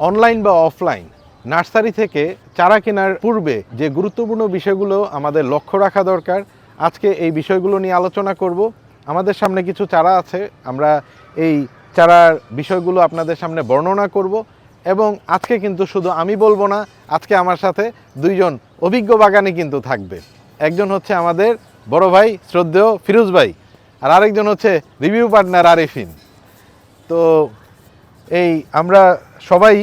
Online বা offline, nursery থেকে চারা কেনার পূর্বে যে গুরুত্বপূর্ণ বিষয়গুলো আমাদের লক্ষ্য রাখা দরকার, আজকে এই বিষয়গুলো নিয়ে আলোচনা করব। আমাদের সামনে কিছু চারা আছে, আমরা এই চারার বিষয়গুলো আপনাদের সামনে বর্ণনা করব এবং আজকে কিন্তু শুধু আমি বলব না, আজকে আমার সাথে দুইজন অভিজ্ঞ বাগানে কিন্তু থাকবে। একজন হচ্ছে আমাদের বড় ভাই, শ্রদ্ধেয় ফিরোজ ভাই, আর আরেকজন হচ্ছে রিভিউ পার্টনার আরিফিন। তো এই আমরা সবাই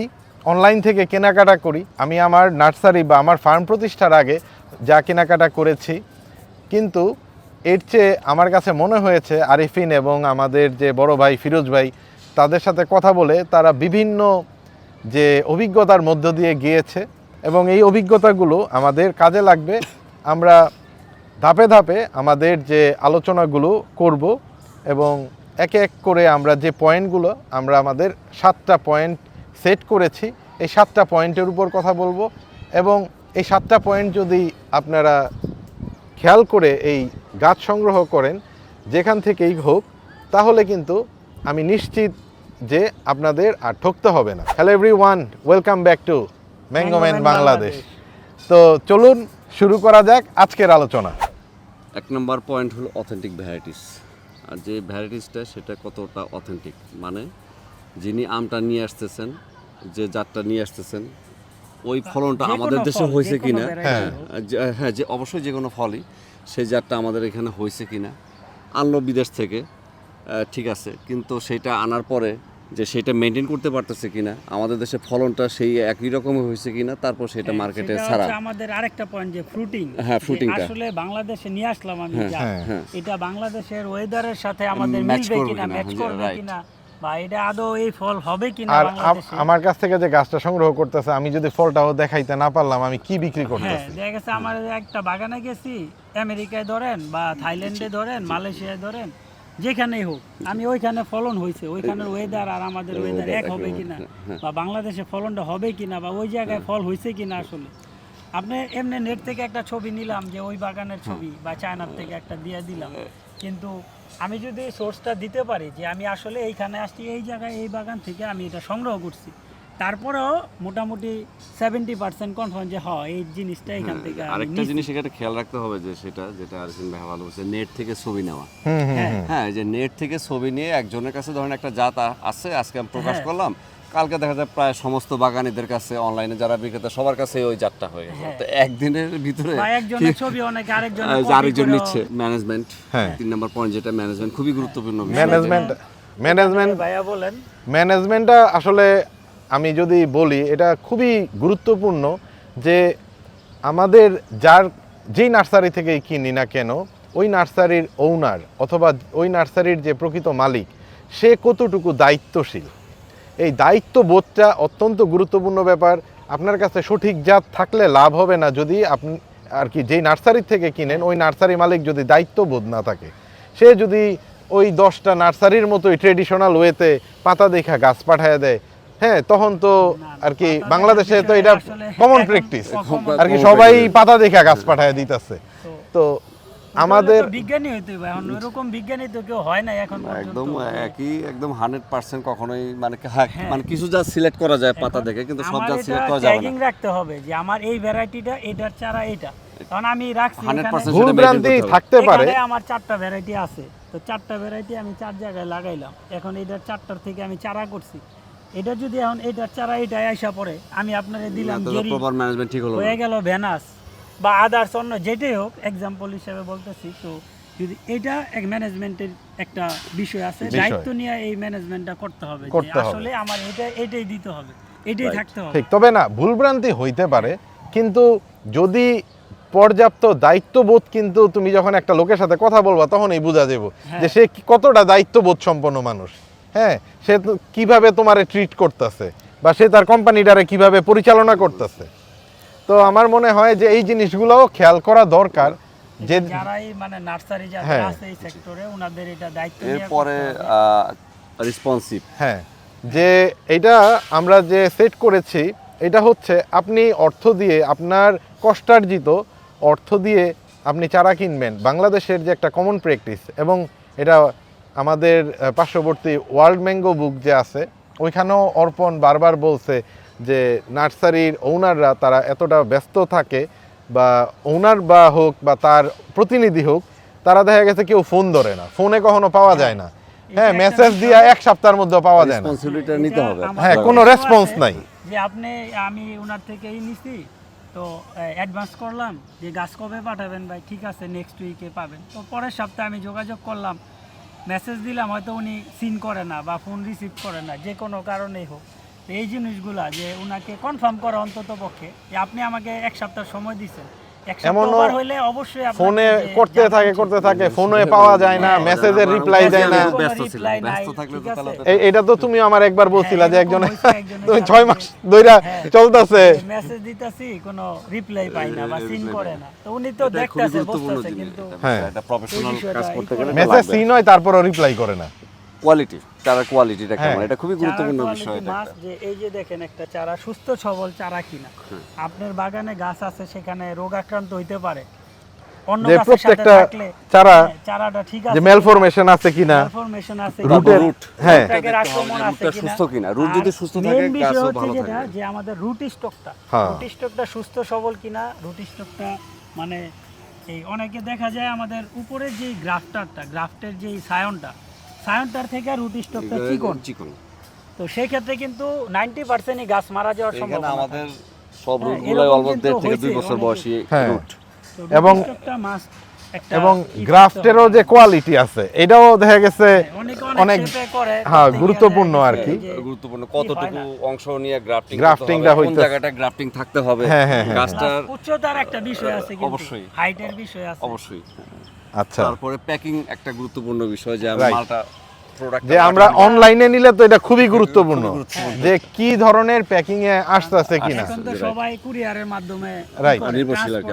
অনলাইন থেকে কেনাকাটা করি। আমি আমার নার্সারি বা আমার ফার্ম প্রতিষ্ঠার আগে যা কেনাকাটা করেছি। কিন্তু এর চেয়ে আমার কাছে মনে হয়েছে আরিফিন এবং আমাদের যে বড় ভাই ফিরোজ ভাই, তাদের সাথে কথা বলে তারা বিভিন্ন যে অভিজ্ঞতার মধ্য দিয়ে গিয়েছে এবং এই অভিজ্ঞতাগুলো আমাদের কাজে লাগবে। আমরা ধাপে ধাপে আমাদের যে আলোচনাগুলো করব এবং একে এক করে আমরা যে পয়েন্টগুলো আমরা আমাদের সাতটা পয়েন্ট সেট করেছি। এই সাতটা পয়েন্টের উপর কথা বলব এবং এই সাতটা পয়েন্ট যদি আপনারা খেয়াল করে এই গাছ সংগ্রহ করেন যেখান থেকেই হোক তাহলে কিন্তু আমি নিশ্চিত যে আপনাদের আর ঠকতে হবে না। Hello everyone welcome back to Mangoman Bangladesh Bangladesh. তো চলুন শুরু করা যাক আজকের আলোচনা। এক নম্বর পয়েন্ট হলো অথেন্টিক ভ্যারাইটিস আর যে ভ্যারাইটিসটা সেটা কতটা অথেন্টিক মানে যিনি আমটা নিয়ে আসতেছেন যে জাতটা নিয়ে আসতেছেন ওই ফলনটা আমাদের দেশে হয়েছে যে কোনো কিনা হ্যাঁ। যে- হ্যাঁ অবশ্যই যে কোনো ফলই সেই জাতটা আমাদের এখানে হয়েছে কিনা আনলো বিদেশ থেকে ঠিক আছে কিন্তু সেটা আনার পরে যে সেটা মেনটেন করতে পারতেছে কিনা আমাদের দেশে ফলনটা সেই একই রকম হয়েছে কিনা তারপর সেটা হ্যাঁ, মার্কেটে ছাড়া আমাদের আরেকটা পয়েন্ট যে ফ্রুটিং হ্যাঁ, fruiting-টা। আসলে বাংলাদেশে নিয়ে আসলাম আমি হ্যাঁ, হ্যাঁ, হ্যাঁ। এটা বাংলাদেশের ওয়েদারের সাথে আমাদের মিলবে কিনা ম্যাচ করবে. কিনা এটা আদৌ এই ফল হবে কিনা আর আমার কাছ থেকে যে গাছটা সংগ্রহ করতেছে আমি যদি ফলটাও দেখাইতে না পারলাম আমি কি বিক্রি হ্যাঁ করতেছি? দেখা গেছে আমার একটা বাগানে গেছি আমেরিকায় ধরেন বা থাইল্যান্ডে ধরেন মালয়েশিয়ায় ধরেন যেখানেই হোক আমি ওইখানে ফলন হয়েছে ওইখানের ওয়েদার আর আমাদের ওয়েদার এক হবে কিনা হ্যাঁ। বা বাংলাদেশে ফলনটা হবে কিনা বা ওই জায়গায় ফল হয়েছে কিনা আসলে। আপনি এমনি নেট থেকে একটা ছবি নিলাম যে ওই বাগানের ছবি বা চায়নার থেকে একটা দিয়ে দিলাম। কিন্তু আমি যদি সোর্সটা দিতে পারি যে আমি আসলে এইখানে আসছি এই জায়গায় এই বাগান থেকে আমি এটা সংগ্রহ করছি তারপরেও মোটামুটি সেভেন্টি পার্সেন্ট কনফার্ম যে হয় এই জিনিসটা এখান থেকে আরেকটা জিনিস এখানে খেয়াল রাখতে হবে যে সেটা যেটা আরসিন ভাই ভালো বলছে নেট থেকে ছবি নেওয়া। হ্যাঁ হ্যাঁ যে নেট থেকে ছবি নিয়ে একজনের কাছে ধরেন একটা জাত আছে আজকে আমি প্রকাশ হ্যাঁ। করলাম কালকে দেখা যায় প্রায় সমস্ত বাগানীদের কাছে অনলাইনে যারা বিক্রেতা সবার কাছে ওই জাতটা হয়ে গেছে। হ্যাঁ। তো একদিনের ভিতরে একজনের ছবি অনেক আরেকজন আরেকজন নিচ্ছে ম্যানেজমেন্ট হ্যাঁ। তিন নম্বর পয়েন্ট যেটা ম্যানেজমেন্ট খুবই গুরুত্বপূর্ণ ম্যানেজমেন্ট ম্যানেজমেন্ট ভাইয়া বলেন। ম্যানেজমেন্টটা আসলে আমি যদি বলি এটা খুবই গুরুত্বপূর্ণ যে আমাদের যার যেই নার্সারি থেকেই কিনি না কেন ওই নার্সারির ওনার অথবা ওই নার্সারির যে প্রকৃত মালিক সে কতটুকু দায়িত্বশীল? এই দায়িত্ববোধটা অত্যন্ত গুরুত্বপূর্ণ ব্যাপার। আপনার কাছে সঠিক জাত থাকলে লাভ হবে না যদি আপনি আর কি যেই নার্সারি থেকে কিনেন ওই নার্সারি মালিক যদি দায়িত্ববোধ না থাকে। সে যদি ওই দশটা নার্সারির মতোই ট্রেডিশনাল ওয়েতে পাতা দেখা গাছ পাঠায় দেয় হ্যাঁ তখন তো আর কি বাংলাদেশে তো এটা কমন প্র্যাকটিস আর কি সবাই পাতা দেখা গাছ পাঠায় দিতেছে। তো তো আমাদের বিজ্ঞানী হইতে এখন বিজ্ঞানী তো কেউ হয় না এখন একদম একই একদম হান্ড্রেড পার্সেন্ট কখনোই মানে হ্যাঁ, মানে কিছু জাত সিলেক্ট করা যায় পাতা দেখে কিন্তু সব এটা সিলেক্ট করা যাবে না। রাখতে হবে যে আমার এই ভ্যারাইটিটা এটার চারা এটা। কারণ আমি রাখছি ভুল ভ্রান্তি। থাকতে পারে। আমার চারটা ভ্যারাইটি আছে। তো চারটা ভ্যারাইটি আমি চার জায়গায় লাগাইলাম। এখন এটার চারটার থেকে আমি চারা করছি। এটা যদি এখন এটার চারা এটাই আসা পড়ে আমি আপনারে দিলাম প্রপার ম্যানেজমেন্ট ঠিক হলো হয়ে গেল ভেনাস। বা আদার্স অন্য যেটাই হোক এক্সাম্পল হিসেবে বলতেছি তো যদি এটা এক ম্যানেজমেন্টের একটা বিষয় আছে দায়িত্ব নিয়ে এই ম্যানেজমেন্টটা করতে হবে আসলে আমার এটা এটাই দিতে হবে এটাই থাকতে হবে। ঠিক তবে না ভুলভ্রান্তি হইতে পারে কিন্তু যদি পর্যাপ্ত দায়িত্ববোধ কিন্তু তুমি যখন একটা লোকের সাথে কথা বলবা তখনই বোঝা যাব হ্যাঁ। যে সে কতটা দায়িত্ববোধ সম্পন্ন মানুষ। হ্যাঁ সে কীভাবে তোমারে ট্রিট করতেছে বা সে তার কোম্পানিটারে কীভাবে পরিচালনা করতেছে। তো আমার মনে হয় যে এই জিনিসগুলোও খেয়াল করা দরকার যে যারাই মানে নার্সারি যারা হ্যাঁ। আছে এই সেক্টরে ওনাদের এটা দায়িত্ব এরপরে রেসপন্সিভ হ্যাঁ যে এটা আমরা যে সেট করেছি এটা হচ্ছে আপনি অর্থ দিয়ে আপনার কষ্টার্জিত অর্থ দিয়ে আপনি চারা কিনবেন। বাংলাদেশের যে একটা কমন প্র্যাকটিস এবং এটা আমাদের পার্শ্ববর্তী ওয়ার্ল্ড ম্যাঙ্গো বুক যে আছে ওইখানেও অর্পণ বারবার বলছে যে নার্সারির ওনাররা তারা এতটা ব্যস্ত থাকে বা ওনার বা হোক বা তার প্রতিনিধি হোক তারা দেখা গেছে কেউ ফোন ধরে না। ফোনে কখনো পাওয়া যায় না। হ্যাঁ মেসেজ দিয়ে এক সপ্তাহের মধ্যে পাওয়া যায় না। নিতে হবে। হ্যাঁ কোনো রেসপন্স নাই। যে আপনি আমি ওনার থেকেই নিছি। তো অ্যাডভান্স করলাম যে গাছ কবে পাঠাবেন ভাই? ঠিক আছে নেক্সট উইকে পাবেন। তো পরের সপ্তাহে আমি যোগাযোগ করলাম। মেসেজ দিলাম হয়তো উনি সিন করে না বা ফোন রিসিভ করে না যে কোনো কারণেই হোক। তো এই জিনিসগুলা যে ওনাকে কনফার্ম করা অন্তত পক্ষে যে আপনি আমাকে এক সপ্তাহ সময় দিচ্ছেন এক এমনও over হইলে অবশ্যই আপনাকে ফোনে করতে থাকে করতে থাকে ফোনে পাওয়া যায় না হ্যাঁ, মেসেজের রিপ্লাই দেয় না কোনো ব্যস্ত কোনো ছিলাম। reply নাই, ব্যস্ত থাকলে তো ঠিক তাহলে আছে। তো- এ- এটা তো তুমি আমার একবার বলছিলা যে হ্যাঁ, একজনে তুমি ছয় মাস ধইরা হ্যাঁ। চলতেছে মেসেজ দিতেছি কোনো রিপ্লাই পাই না বা সিন করে না। না তো উনি তো এটা খুবই দেখতেছে গুরুত্বপূর্ণ বুঝতেছে জিনিস কিন্তু হ্যাঁ। একটা প্রফেশনাল কাজ করতে গেলে মেসেজ সিন হয় তারপরও রিপ্লাই করে না কোয়ালিটি চারার কোয়ালিটিটা কেমন? হ্যাঁ। এটা খুবই গুরুত্বপূর্ণ বিষয় এটা যে এই যে দেখেন একটা চারা সুস্থ সবল চারা কিনা। আপনার বাগানে গাছ আছে সেখানে রোগ আক্রান্ত হইতে পারে। অন্য যে গাছের সাথে প্রত্যেকটা থাকলে চারা হ্যাঁ, চারাটা ঠিক আছে যে মেলফরমেশন আছে কিনা? মেলফরমেশন আছে রুটের রুট হ্যাঁ। আক্রমণ আছে কিনা? সুস্থ কিনা? রুট যদি সুস্থ থাকে গাছও হচ্ছে ভালো যেটা যে আমাদের রুট স্টকটা হ্যাঁ। রুট স্টকটা সুস্থ সবল কিনা? রুট স্টকটা মানে এই অনেকে দেখা যায় আমাদের উপরের যে গ্রাফটারটা গ্রাফটের যে সায়নটা সায়নটার থেকে রুট স্টকটা চিকন। চিকন। তো সেই ক্ষেত্রে কিন্তু নাইনটি পার্সেন্টই গাছ মারা যাওয়ার এখানে সম্ভাবনা আমাদের সব হ্যাঁ, রুটগুলো এরকম অলমোস্ট দেড় থেকে দুই বছর বয়সী হ্যাঁ। রুট এবং- এবং গ্রাফটেরও যে কোয়ালিটি আছে এটাও দেখা গেছে অনেক অনেক হ্যাঁ, গুরুত্বপূর্ণ আর কি। গুরুত্বপূর্ণ। কতটুকু অংশ নিয়ে গ্রাফটিং Graftingটা কোন হইতেছে। জায়গাটা গ্রাফটিং থাকতে হবে? হ্যাঁ, হ্যাঁ, হ্যাঁ, গাছটার উচ্চতার একটা বিষয় আছে কিন্তু অবশ্যই। হাইটের বিষয় আছে। অবশ্যই। আচ্ছা। তারপরে প্যাকিং একটা গুরুত্বপূর্ণ বিষয় যে মালটা যে আমরা অনলাইনে নিলে তো এটা খুবই গুরুত্বপূর্ণ। যে কি ধরনের প্যাকিং এ আসতেছে কিনা। এখন তো Right. সবাই কুরিয়ারের মাধ্যমে. নির্ভরশীল আর কি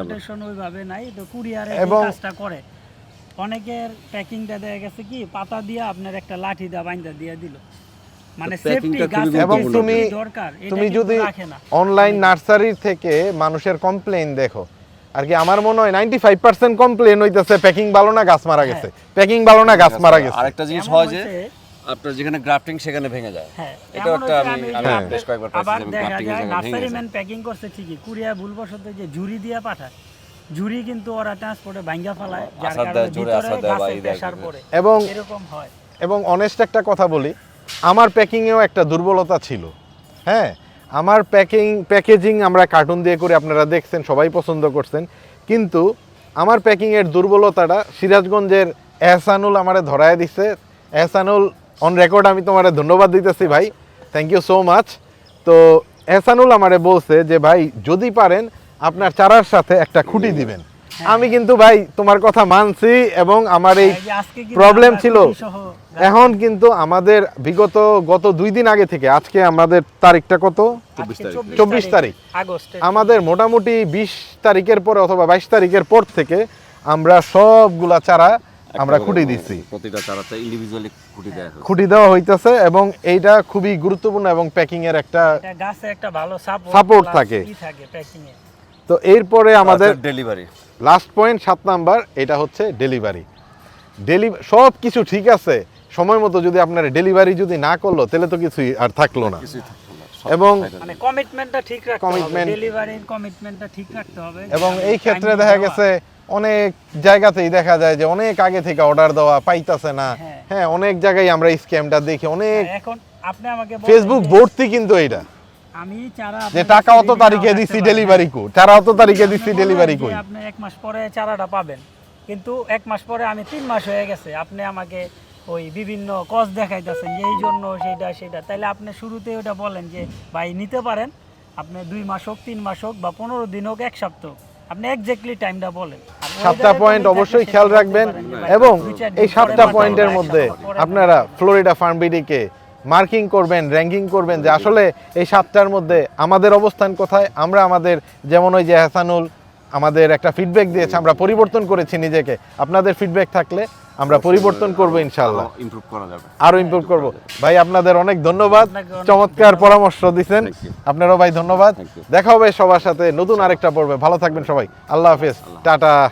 ওইভাবে নাই তো কুরিয়ারে কাজটা করে। অনেকের প্যাকিংটা দেখা গেছে কি পাতা দিয়ে আপনার একটা লাঠি দা বাইন্দা দিয়ে দিল। মানে সেফটি এবং তুমি দরকার তুমি যদি অনলাইন নার্সারির থেকে মানুষের কমপ্লেন দেখো আর কি আমার মনে হয় নাইনটি ফাইভ পার্সেন্ট কমপ্লেন হইতেছে প্যাকিং ভালো না গাছ মারা গেছে। প্যাকিং ভালো না গাছ মারা গেছে। আরেকটা জিনিস হয় যে আপনার যেখানে গ্রাফটিং সেখানে ভেঙে যায়। হ্যাঁ, এটাও একটা আমি হ্যাঁ। বেশ কয়েকবার পাইছি যে গ্রাফটিং এর জায়গায় ভেঙে যায়। প্যাকিং করছে ঠিকই কুরিয়ার ভুলবশত যে দিয়ে পাঠায় কিন্তু ওরা ট্রান্সপোর্টে ভাঙ্গা ফেলায় যার কারণে ভিতরে গাছে প্রেসার পড়ে। এবং এরকম হয়। এবং অনেস্ট একটা কথা বলি আমার প্যাকিংয়েও একটা দুর্বলতা ছিল। হ্যাঁ আমার প্যাকিং প্যাকেজিং আমরা কার্টুন দিয়ে করে, আপনারা দেখছেন, সবাই পছন্দ করছেন। কিন্তু আমার প্যাকিংয়ের দুর্বলতাটা সিরাজগঞ্জের এহসানুল আমারে ধরায় দিছে। এহসানুল অন রেকর্ড আমি তোমারে ধন্যবাদ দিতেছি ভাই। থ্যাংক ইউ সো মাচ তো এহসানুল আমারে বলছে যে, ভাই, যদি পারেন, আপনার চারার সাথে একটা খুঁটি দিবেন। আমি কিন্তু ভাই তোমার কথা মানছি এবং আমার এই প্রবলেম ছিল। এখন কিন্তু আমাদের বিগত গত দুই দিন আগে থেকে আজকে আমাদের তারিখটা কত? চব্বিশ তারিখ। আমাদের মোটামুটি বিশ তারিখের পরে অথবা বাইশ তারিখের পর থেকে আমরা সবগুলা চারা আমরা খুঁটি দিচ্ছি প্রতিটা চারাতে ইন্ডিভিজুয়ালি খুঁটি দেওয়া খুঁটি দেওয়া হইতেছে এবং এইটা খুবই গুরুত্বপূর্ণ এবং প্যাকিং এর একটা গাছে একটা ভালো সাপোর্ট থাকে। থাকে প্যাকিং এ। তো এরপরে আমাদের ডেলিভারি লাস্ট পয়েন্ট সাত নাম্বার এটা হচ্ছে ডেলিভারি ডেলি সব কিছু ঠিক আছে সময় মতো যদি আপনার ডেলিভারি যদি না করল তাহলে তো কিছুই আর থাকল না। এবং মানে কমিটমেন্টটা ঠিক রাখতে হবে ডেলিভারির কমিটমেন্টটা ঠিক রাখতে হবে। এবং এই ক্ষেত্রে দেখা গেছে অনেক জায়গাতেই দেখা যায় যে অনেক আগে থেকে অর্ডার দেওয়া পাইতাছে না। হ্যাঁ। হ্যাঁ অনেক জায়গায় আমরা স্ক্যামটা দেখি অনেক এখন আপনি আমাকে ফেসবুক ভর্তি কিন্তু এটা আমি চারা যে টাকা অত তারিখে পারি। ডেলিভারি কো তারা অত তারিখে আপনি ডেলিভারি কই? আপনি এক মাস পরে চারাটা পাবেন। কিন্তু এক মাস পরে আমি তিন মাস হয়ে গেছে আপনি আমাকে ওই বিভিন্ন কজ দেখাইতেছেন যে এই জন্য সেইটা সেটা তাইলে আপনি শুরুতে ওটা বলেন যে ভাই নিতে পারেন। আপনি দুই মাস হোক তিন মাস হোক বা পনেরো দিন হোক এক সপ্তাহ। আপনি এক্স্যাক্টলি টাইমটা বলেন। সাতটা পয়েন্ট অবশ্যই খেয়াল রাখবেন এবং চার এই সাতটা পয়েন্টের মধ্যে আপনারা ফ্লোরিডা ফার্মবিডিকে মার্কিং করবেন র্যাঙ্কিং করবেন যে আসলে এই সাতটার মধ্যে আমাদের অবস্থান কোথায় আমরা আমাদের যেমন ওই যে হাসানুল আমাদের একটা ফিডব্যাক দিয়েছে আমরা পরিবর্তন করেছি নিজেকে। আপনাদের ফিডব্যাক থাকলে আমরা পরিবর্তন করব ইনশাল্লাহ ইমপ্রুভ করা যাবে। আরও ইমপ্রুভ করব। ভাই আপনাদের অনেক ধন্যবাদ। চমৎকার পরামর্শ you. আপনারও ভাই ধন্যবাদ। দেখা হবে সবার সাথে নতুন আরেকটা পর্বে। ভালো থাকবেন সবাই। আল্লাহ হাফেজ। টাটা।